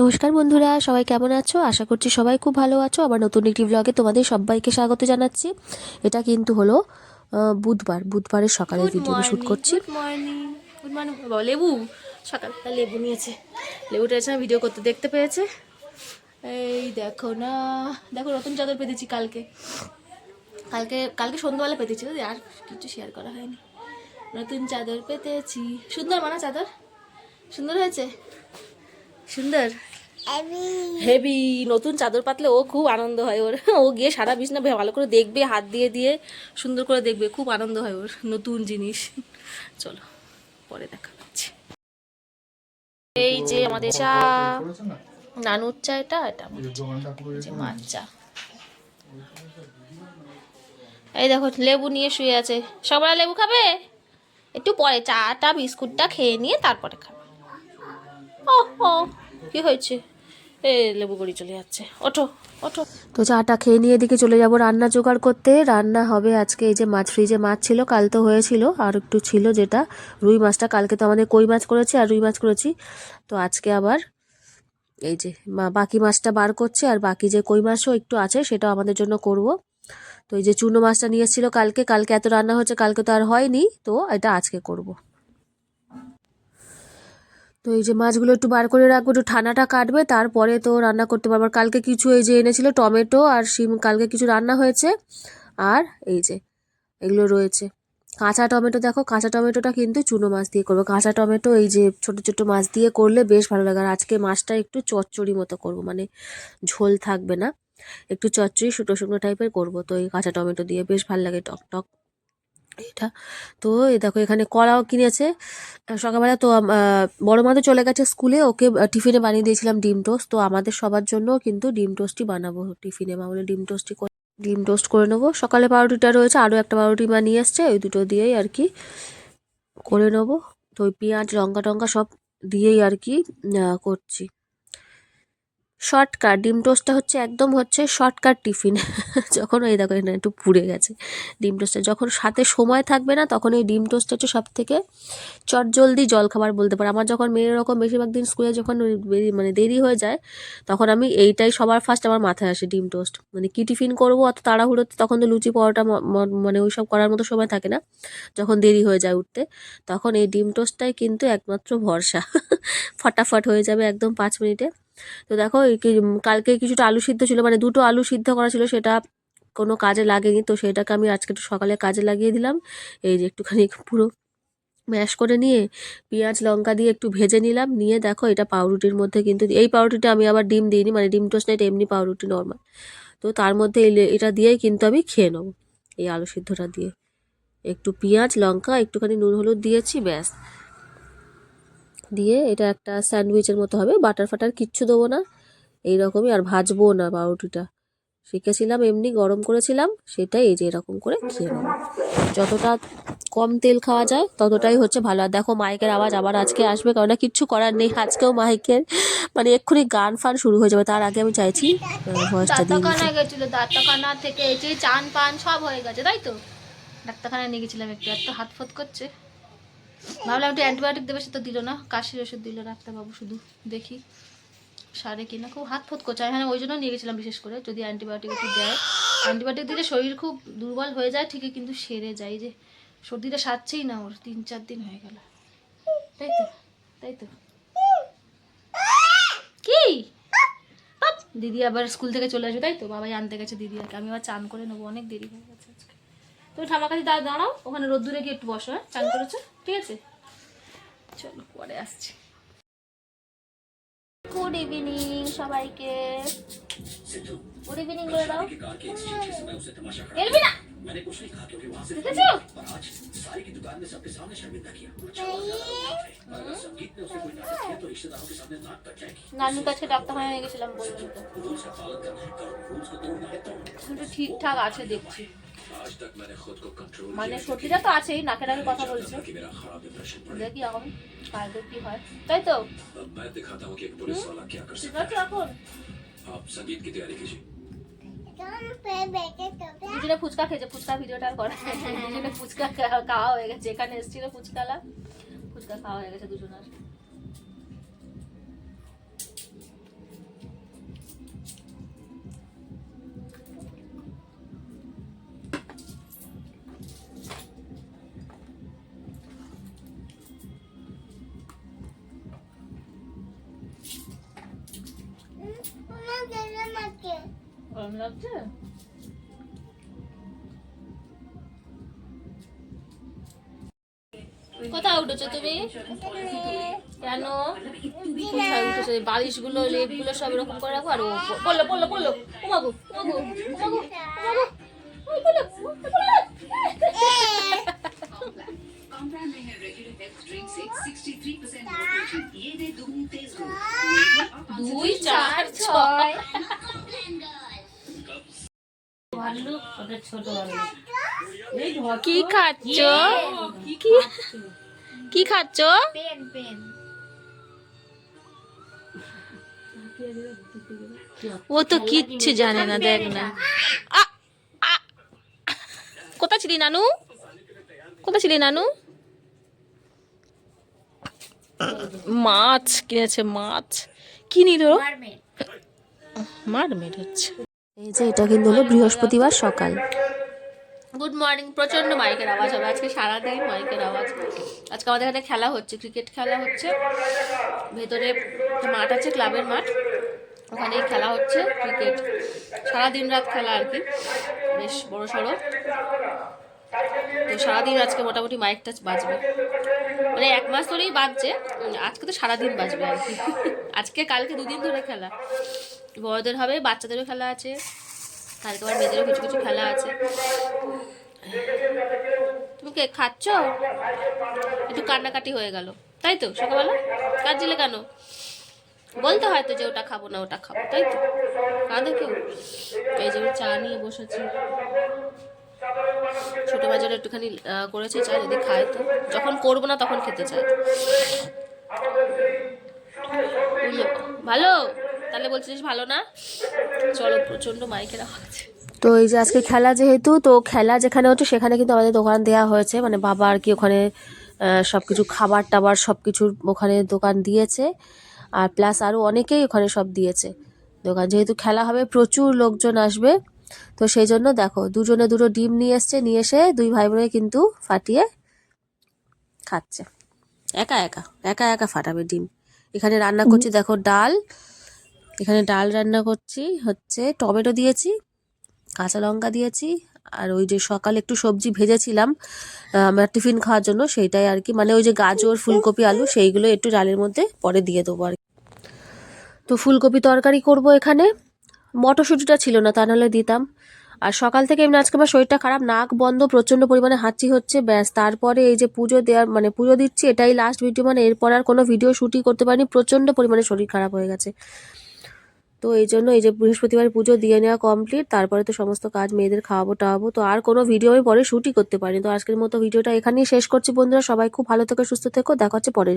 নমস্কার বন্ধুরা সবাই কেমন আছো? আশা করছি সবাই খুব ভালো আছো। আবার নতুন একটি ব্লগে তোমাদের সবাইকে স্বাগত জানাচ্ছি। এটা কিন্তু হলো বুধবার। বুধবারের সকালের ভিডিও শ্যুট করছি। গুড মর্নিং লেবু। সকালটা লেবু নিয়েছে। লেবুটা এসে ভিডিও করতে দেখতে পেয়েছে। এই দেখো না দেখো নতুন চাদর পেতেছি কালকে। কালকে কালকে সন্ধ্যাবেলা পেতেছি আর কিছু শেয়ার করা হয়নি। নতুন চাদর পেতেছি। সুন্দর মানা চাদর? সুন্দর হয়েছে? সুন্দর? হেভি নতুন চাদর পাতলে ও খুব আনন্দ হয় ওর। ও গিয়ে সারা বিছনা ভালো করে দেখবে হাত দিয়ে দিয়ে সুন্দর করে দেখবে খুব আনন্দ হয় ওর নতুন জিনিস। চলো পরে দেখা হচ্ছে। এই যে আমাদের চা। নানুর চা এটা এটা। মার চা। এই দেখো লেবু নিয়ে শুয়ে আছে। সবাই লেবু খাবে? একটু পরে চাটা বিস্কুটটা খেয়ে নিয়ে তারপরে খাবে। কি হয়েছে? এ, লেবু গড়ি চলে যাচ্ছে। ওঠো ওঠো। তো চাটা খেয়ে নিয়ে এদিকে চলে যাব রান্না জোগাড় করতে। রান্না হবে আজকে এই যে মাছ, ফ্রিজে মাছ ছিল, কাল তো হয়েছিল, আর একটু ছিল যেটা। রুই মাছটা কালকে তো আমাদের কই মাছ করেছি, আর রুই মাছ করেছি। তো আজকে আবার এই যে মা- বাকি মাছটা বার করছে, আর বাকি যে কই মাছও একটু আছে, সেটাও আমাদের জন্য করব। তো এই যে চুনো মাছটা নিয়ে এসেছিল কালকে কালকে এত রান্না হচ্ছে, কালকে তো আর হয়নি, তো এটা আজকে করব। তো এই যে মাছগুলো একটু বার করে রাখব, একটু ঠান্ডাটা কাটবে, তারপরে তো রান্না করতে পারব। কালকে কিছু এই যে এনেছিল টমেটো আর শিম, কালকে কিছু রান্না হয়েছে। আর এই যে এগুলো রয়েছে। কাঁচা টমেটো দেখো, কাঁচা টমেটোটা কিন্তু চুনো মাছ দিয়ে করব। কাঁচা টমেটো এই যে ছোট ছোট মাছ দিয়ে করলে বেশ ভালো লাগে। আর আজকে মাছটা একটু চচ্চড়ি মতো করব মানে ঝোল থাকবে না। একটু চচ্চড়ি, শুকনো শুকনো টাইপের করব। তো এই কাঁচা টমেটো দিয়ে বেশ ভালো লাগে, টক টক। এটা। তো এই দেখো এখানে কলাও কিনেছে। সকালবেলা তো বড় মা তো চলে গেছে স্কুলে, ওকে টিফিনে বানিয়ে দিয়েছিলাম ডিম টোস্ট। তো আমাদের সবার জন্য কিন্তু ডিম টোস্টই বানাবো টিফিনে। মা বলে ডিম টোস্টই ডিম টোস্ট করে নেব। সকালে পাউরুটিটা রয়েছে, আরও একটা পাউরুটি মা নিয়ে এসছে, ওই দুটো দিয়েই আর কি করে নেব। তো ওই পেঁয়াজ লঙ্কা টঙ্কা সব দিয়েই আর কি করছি। শর্টকাট ডিম টোস্টটা হচ্ছে একদম হচ্ছে শর্টকাট টিফিন। যখন এই দেখো এখানে একটু পুড়ে গেছে ডিম টোস্টটা। যখন সাথে সময় থাকবে না, তখন এই ডিম টোস্ট হচ্ছে সব থেকে চটজলদি জলখাবার বলতে পারে। আমার যখন মেয়ের রকম বেশিরভাগ দিন স্কুলে যখন মানে দেরি হয়ে যায়, তখন আমি এইটাই সবার ফার্স্ট আমার মাথায় আসে ডিম টোস্ট। মানে কী টিফিন করব, অত তাড়াহুড়োতে তখন তো লুচি পরোটা মানে ওইসব করার মতো সময় থাকে না, যখন দেরি হয়ে যায় উঠতে, তখন এই ডিম টোস্টটাই কিন্তু একমাত্র ভরসা। ফটাফট হয়ে যাবে একদম পাঁচ মিনিটে। তো দেখো কালকে কিছুটা আলু সিদ্ধ ছিল মানে দুটো আলু সিদ্ধ করা ছিল, সেটা কোনো কাজে লাগেনি, তো সেটাকে আমি আজকে একটু সকালে কাজে লাগিয়ে দিলাম। এই যে একটুখানি পুরো ম্যাশ করে নিয়ে পেঁয়াজ, লঙ্কা দিয়ে একটু ভেজে নিলাম, নিয়ে দেখো এটা পাউরুটির মধ্যে কিন্তু, এই পাউরুটিটা আমি আবার ডিম দিইনি মানে ডিম টোস্ট এটা এমনি পাউরুটি নর্মাল। তো তার মধ্যে এটা দিয়েই কিন্তু আমি খেয়ে নেব, এই আলু সিদ্ধটা দিয়ে। একটু পেঁয়াজ, লঙ্কা, একটুখানি নুন হলুদ দিয়েছি, ব্যাস। দিয়ে এটা একটা স্যান্ডউইচের মতো হবে। বাটার ফাটার কিচ্ছু দেবো না। এই রকমই আর ভাজবো না পাউরুটিটা। শিখেছিলাম, এমনি গরম করেছিলাম, সেটাই এই যে এরকম করে খেয়ে নেব। যতটা কম তেল খাওয়া যায়, ততটাই হচ্ছে ভালো। আর দেখো মাইকের আওয়াজ আবার আজকে আসবে কারণ কিচ্ছু করার নেই। আজকেও মাইকের মানে এক্ষুনি গান ফান শুরু হয়ে যাবে, তার আগে আমি চাইছি ভয়েসটা দিয়ে দিতে। ডাক্তারখানায় গেছিল ডাক্তারখানা থেকে এই যে চান পান সব হয়ে গেছে, তাই তো? ডাক্তারখানায় নিয়ে গেছিলাম একটু, এত হাত ফত করছে। ভাবলাম একটু অ্যান্টিবায়োটিক দেবে, সে তো দিল না। কাশির ওষুধ দিল ডাক্তারবাবু শুধু। দেখি সারে কিনা। খুব হাত ফত করছে। হ্যাঁ ওই জন্য নিয়ে গেছিলাম বিশেষ করে, যদি অ্যান্টিবায়োটিক একটু দেয়। অ্যান্টিবায়োটিক দিলে শরীর খুব দুর্বল হয়ে যায়, ঠিকই, কিন্তু সেরে যায় যে। সর্দিটা সারছেই না ওর, তিন চার দিন হয়ে গেল। তাই তো তাই তো। কি? দিদি আবার স্কুল থেকে চলে আসবে, তাই তো? বাবাই আনতে গেছে দিদি আর আমি আবার চান করে নেব, অনেক দেরি হয়ে গেছে আজকে। তুমি ঠামা কাছে দাঁড়া দাঁড়াও ওখানে রোদ্দুরে গিয়ে একটু বসো হ্যাঁ? চান করেছ? ঠিক আছে? চলো পরে আসছি। গুড ইভিনিং সবাইকে। গুড ইভিনিং বলে দাও। এলবি না দেখেছ নানুর কাছে ডাক্তারখানায় নিয়ে গেছিলাম তো। ঠিকঠাক আছে দেখছি। মানে সর্দিটা তো আছেই নাকে নাকে কথা বলছো। দেখি এখন কালকে কি হয়। তাই তো? এখন দুজনে ফুচকা খেয়েছে ফুচকা ভিডিওটা করা দুজনে ফুচকা খাওয়া হয়ে গেছে এখানে এসেছিল ফুচকালা ফুচকা খাওয়া হয়ে গেছে দুজনের গরম লাগছে কোথায় উঠেছো তুমি? কেন? কোথায় উঠেছো? বালিশগুলো লেপগুলো সব এরকম করে রাখো? আর ও পড়ল পড়ল পড়ল উমাগু দুই চার ছয়। কি খাচ্ছ? কি খাচ্ছ? ও তো কিচ্ছু জানে না দেখ না। কোথা ছিলি নানু? কোথা ছিলি নানু? মাছ কিনেছে মাছ? কি নিল? মারমেট হচ্ছে এই যে, এটা কিন্তু হলো বৃহস্পতিবার সকাল। গুড মর্নিং প্রচণ্ড মাইকের আওয়াজ হবে। আজকে সারাদিন মাইকের আওয়াজ। আজকে আমাদের এখানে খেলা হচ্ছে, ক্রিকেট খেলা হচ্ছে। ভেতরে মাঠ আছে, ক্লাবের মাঠ। ওখানেই খেলা হচ্ছে, ক্রিকেট। সারাদিন রাত খেলা আর কি। বেশ বড় সড়ো। তো সারাদিন আজকে মোটামুটি মাইকটা বাজবে। মানে এক মাস ধরেই বাজছে। আজকে তো সারাদিন বাজবে আর কি। আজকে কালকে দুদিন ধরে খেলা। বড়দের হবে, বাচ্চাদেরও খেলা আছে, কালকে আবার মেয়েদেরও কিছু কিছু খেলা আছে। তুমি কে, খাচ্ছ? একটু কান্নাকাটি হয়ে গেল। তাই তো, সকালবেলা? কাঁদছিলে কেন? বলতে হয়তো যে ওটা খাব না, ওটা খাব, তাই তো? কাঁদে কেউ? এই যে চা নিয়ে বসেছি। ছোট বাজারে একটুখানি করেছে চা, যদি খায় তো। যখন করব না তখন খেতে চায়। বুঝলে? ভালো? তাহলে বলছিস ভালো না? চলো প্রচণ্ড মাইকের আওয়াজ তো এই যে আজকে খেলা যেহেতু তো খেলা যেখানে হচ্ছে সেখানে কিন্তু আমাদের দোকান দেওয়া হয়েছে। মানে বাবা আর কি ওখানে সব কিছু খাবার টাবার সব কিছুর ওখানে দোকান দিয়েছে। আর প্লাস আরও অনেকেই ওখানে সব দিয়েছে। দোকান যেহেতু খেলা হবে প্রচুর লোকজন আসবে। তো সেই জন্য দেখো দুজনে দুটো ডিম নিয়ে এসছে নিয়ে এসে দুই ভাই বোনে কিন্তু ফাটিয়ে খাচ্ছে। একা একা একা একা ফাটাবে ডিম। এখানে রান্না করছি দেখো ডাল এখানে ডাল রান্না করছি, হচ্ছে টমেটো দিয়েছি, কাঁচা লঙ্কা দিয়েছি, আর ওই যে সকালে একটু সবজি ভেজেছিলাম আমার টিফিন খাওয়ার জন্য সেইটাই আর কি। মানে ওই যে গাজর, ফুলকপি, আলু সেইগুলো একটু ডালের মধ্যে পরে দিয়ে দেবো আর। তো ফুলকপি তরকারি করব এখানে। মটরশুঁটিটা ছিল না, তা নাহলে দিতাম। আর সকাল থেকে এমনি আজকে আমার শরীরটা খারাপ, নাক বন্ধ, প্রচণ্ড পরিমাণে হাঁচি হচ্ছে, ব্যাস। তারপরে এই যে পুজো দেওয়ার মানে পুজো দিচ্ছি, এটাই লাস্ট ভিডিও মানে এরপর আর কোনো ভিডিও শুটই করতে পারিনি, প্রচণ্ড পরিমাণে শরীর খারাপ হয়ে গেছে। তো এই জন্য এই যে বৃহস্পতিবার পুজো দিয়ে নেওয়া কমপ্লিট তারপরে তো সমস্ত কাজ মেয়েদের খাওয়াবো, টাওয়াবো, তো আর কোনো ভিডিও আমি পরে শ্যুটই করতে পারিনি। তো আজকের মতো ভিডিওটা এখানেই শেষ করছি বন্ধুরা, সবাই খুব ভালো থেকো, সুস্থ থেকো, দেখা হচ্ছে পরের